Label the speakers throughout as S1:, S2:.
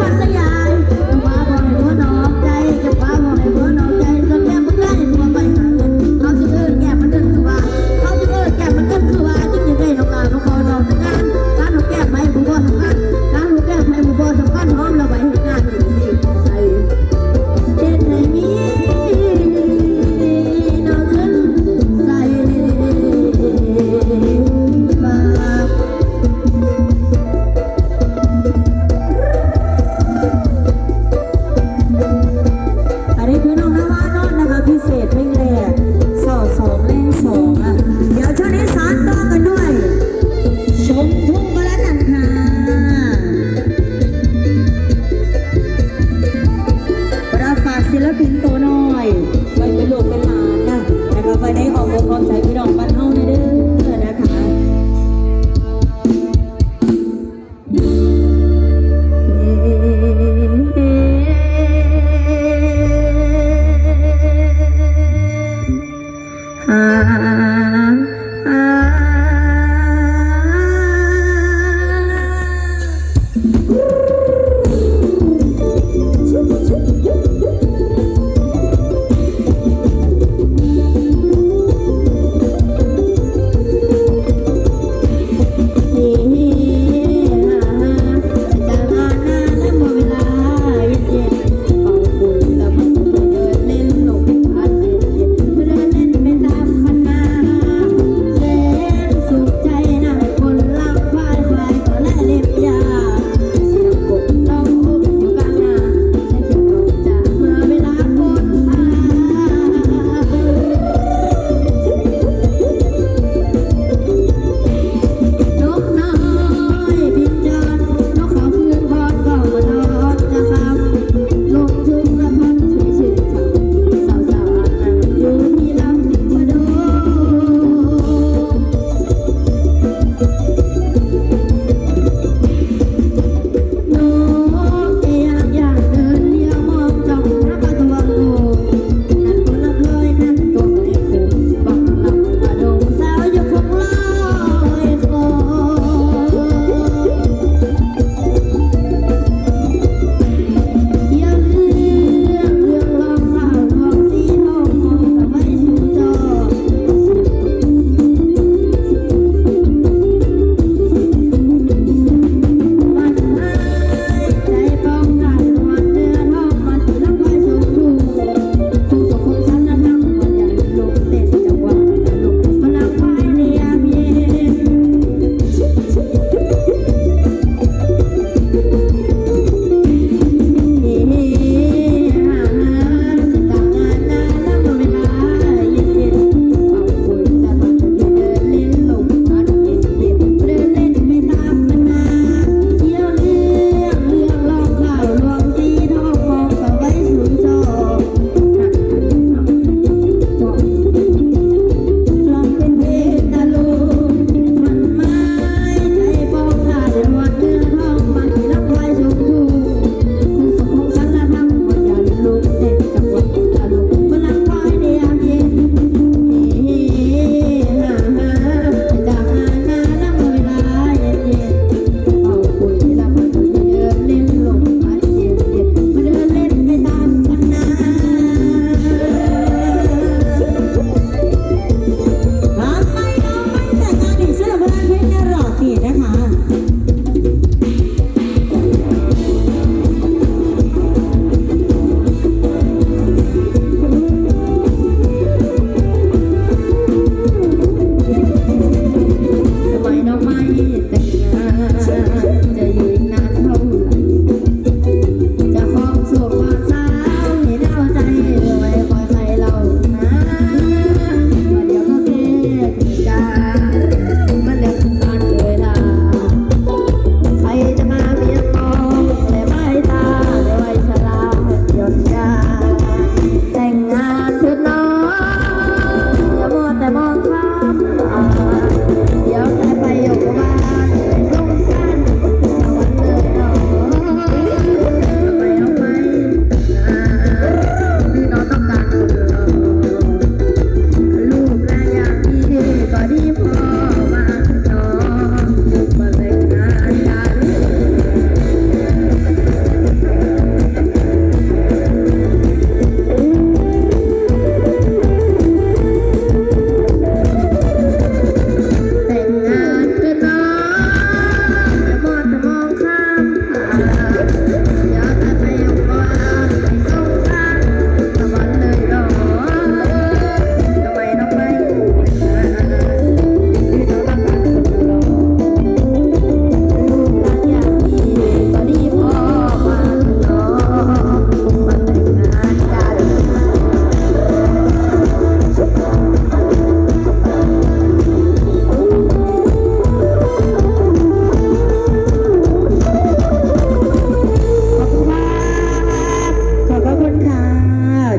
S1: วัน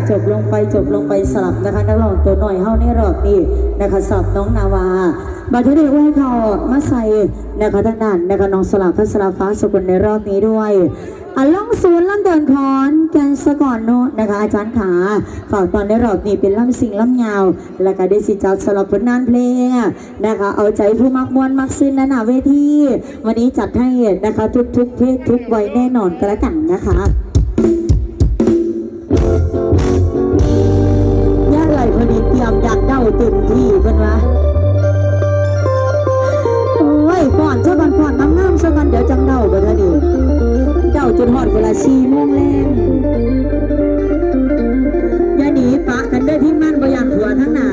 S1: จบลงไปจบลงไปสลับนะคะนักร้องตัวหน่อยเฮาในรอบนี้นะคะสลับน้องนาวาบัดที่ได้ไว้เขามาใส่นะคะทางด้านนะคะน้องสลับพัสลาฟ้าสกุลในรอบนี้ด้วยอะล่องศูนย์ล่ำเดินคอนแกนสะก่อนโนนะคะ อาจารย์ขาฝากตอนในรอบนี้เป็นล่ำสิงล่ำยาว และก็ได้สิจัดสลับผลงานเพลงนะคะ เอาใจผู้มักมวนมักซึ้นนะหนาเวทีวันนี้จัดให้นะคะทุกทุกๆเพศทุกวัยแน่นอนกันแล้วกันนะคะ อดเวลาชีโมงแรงอย่าหนีปะกันเด้อที่มั่นบ่อยางหัวทั้งหนา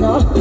S1: No.